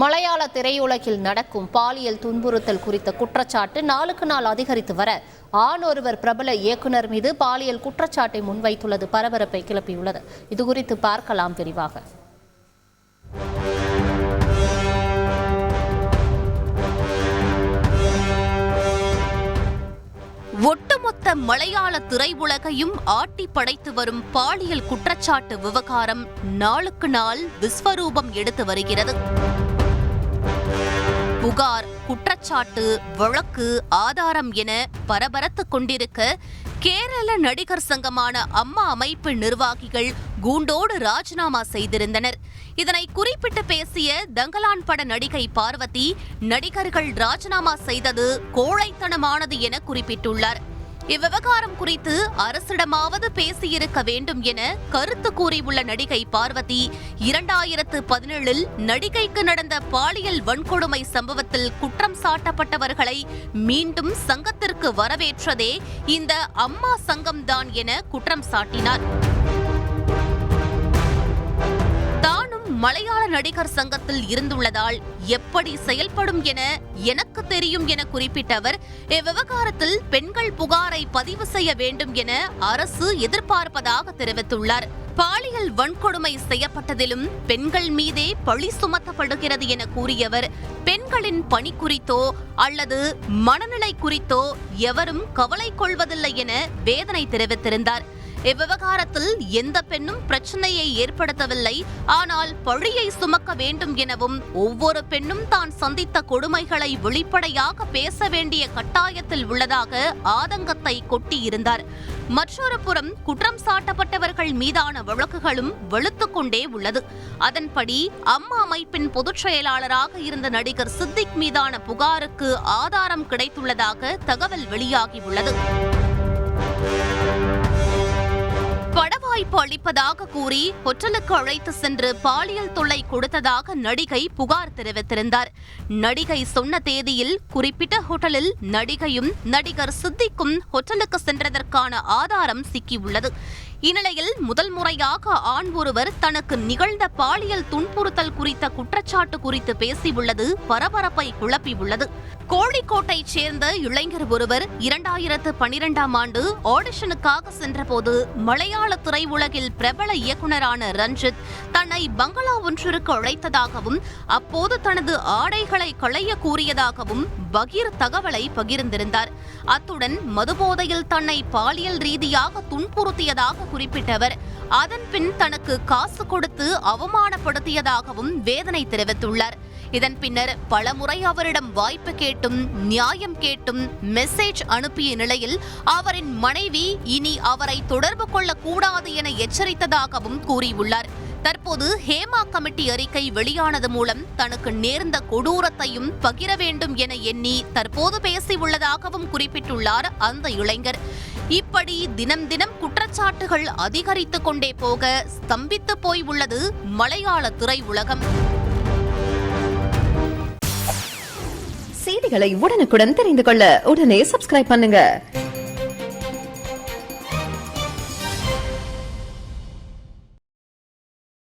மலையாள திரையுலகில் நடக்கும் பாலியல் துன்புறுத்தல் குறித்த குற்றச்சாட்டு நாளுக்கு நாள் அதிகரித்து வர ஆண் ஒருவர் பிரபல இயக்குனர் மீது பாலியல் குற்றச்சாட்டை முன்வைத்துள்ளது பரபரப்பை கிளப்பியுள்ளது. இதுகுறித்து பார்க்கலாம் விரிவாக. ஒட்டுமொத்த மலையாள திரையுலகையும் ஆட்டி படைத்து வரும் பாலியல் குற்றச்சாட்டு விவகாரம் நாளுக்கு நாள் விஸ்வரூபம் எடுத்து வருகிறது. புகார் குற்றச்சாட்டு வழக்கு ஆதாரம் என பரபரத்து கொண்டிருக்க கேரள நடிகர் சங்கமான அம்மா அமைப்பு நிர்வாகிகள் கூண்டோடு ராஜினாமா செய்திருந்தனர். இதனை குறிப்பிட்டு பேசிய தங்கலான் பட நடிகை பார்வதி நடிகர்கள் ராஜினாமா செய்தது கோழைத்தனமானது என குறிப்பிட்டுள்ளார். இவ்விவகாரம் குறித்து அரசிடமாவது பேசியிருக்க வேண்டும் என கருத்து கூறியுள்ள நடிகை பார்வதி இரண்டாயிரத்து பதினேழில் நடிகைக்கு நடந்த பாலியல் வன்கொடுமை சம்பவத்தில் குற்றம் சாட்டப்பட்டவர்களை மீண்டும் சங்கத்திற்கு வரவேற்றதே இந்த அம்மா சங்கம்தான் என குற்றம் சாட்டினார். மலையாள நடிகர் சங்கத்தில் இருந்துள்ளதால் எப்படி செயல்படும் என எனக்கு தெரியும் என குறிப்பிட்ட அவர் இவ்விவகாரத்தில் பெண்கள் புகாரை பதிவு செய்ய வேண்டும் என அரசு எதிர்பார்ப்பதாக தெரிவித்துள்ளார். பாலியல் வன்கொடுமை செய்யப்பட்டதிலும் பெண்கள் மீதே பழி சுமத்தப்படுகிறது என கூறியவர் பெண்களின் பணி குறித்தோ அல்லது மனநிலை குறித்தோ எவரும் கவலை கொள்வதில்லை என வேதனை தெரிவித்திருந்தார். இவ்விவகாரத்தில் எந்த பெண்ணும் பிரச்சனையை ஏற்படுத்தவில்லை. ஆனால் பழியை சுமக்க வேண்டும் எனவும் ஒவ்வொரு பெண்ணும் தான் சந்தித்த கொடுமைகளை வெளிப்படையாக பேச வேண்டிய கட்டாயத்தில் உள்ளதாக ஆதங்கத்தை கொட்டியிருந்தார். மற்றொரு புறம் குற்றம் சாட்டப்பட்டவர்கள் மீதான வழக்குகளும் வெளுத்துக்கொண்டே உள்ளது. அதன்படி அம்மா அமைப்பின் பொதுச் செயலாளராக இருந்த நடிகர் சித்திக் மீதான புகாருக்கு ஆதாரம் கிடைத்துள்ளதாக தகவல் வெளியாகியுள்ளது. படவாய்ப்பு அளிப்பதாக கூறி ஹோட்டலுக்கு அழைத்து சென்று பாலியல் தொல்லை கொடுத்ததாக நடிகை புகார் தெரிவித்திருந்தார். நடிகை சொன்ன தேதியில் குறிப்பிட்ட ஹோட்டலில் நடிகையும் நடிகர் சித்திக்கும் ஹோட்டலுக்கு சென்றதற்கான ஆதாரம் சிக்கியுள்ளது. இந்நிலையில் முதல் முறையாக ஆண் ஒருவர் தனக்கு நிகழ்ந்த பாலியல் துன்புறுத்தல் குறித்த குற்றச்சாட்டு குறித்து பேசியுள்ளது பரபரப்பை குழப்பியுள்ளது. கோழிக்கோட்டைச் சேர்ந்த இளைஞர் ஒருவர் இரண்டாயிரத்து பனிரெண்டாம் ஆண்டு ஆடிஷனுக்காக சென்றபோது மலையாள திரையுலகில் பிரபல இயக்குனரான ரஞ்சித் தன்னை பங்களா ஒன்றிற்கு அழைத்ததாகவும் அப்போது தனது ஆடைகளை களைய கூறியதாகவும் பகீர் தகவலை பகிர்ந்திருந்தார். அத்துடன் மதுபோதையில் தன்னை பாலியல் ரீதியாக துன்புறுத்தியதாக குறிப்பிட்டவர். அதன்பின் தனக்கு காசு கொடுத்து அவமானப்படுத்தியதாகவும் வேதனை தெரிவித்துள்ளார். இதன் பின்னர் பலமுறை அவரிடம் வாய்ப்பு கேட்டும் நியாயம் கேட்டும் மெசேஜ் அனுப்பிய நிலையில் அவரின் மனைவி இனி அவரை தொடர்பு கொள்ளக்கூடாது என எச்சரித்ததாகவும் கூறியுள்ளார். தற்போது ஹேமா கமிட்டி அறிக்கை வெளியானது மூலம் தனக்கு நேர்ந்த கொடூரத்தையும் பகிர வேண்டும் என எண்ணி தற்போது பேசியுள்ளதாகவும் குறிப்பிட்டுள்ளார் அந்த இளைஞர். இப்படி தினம் தினம் குற்றச்சாட்டுகள் அதிகரித்துக் கொண்டே போக ஸ்தம்பித்து போய் உள்ளது மலையாள திரை உலகம் செய்திகளை உடனுக்குடன் தெரிந்து கொள்ள உடனே சப்ஸ்கிரைப் பண்ணுங்க.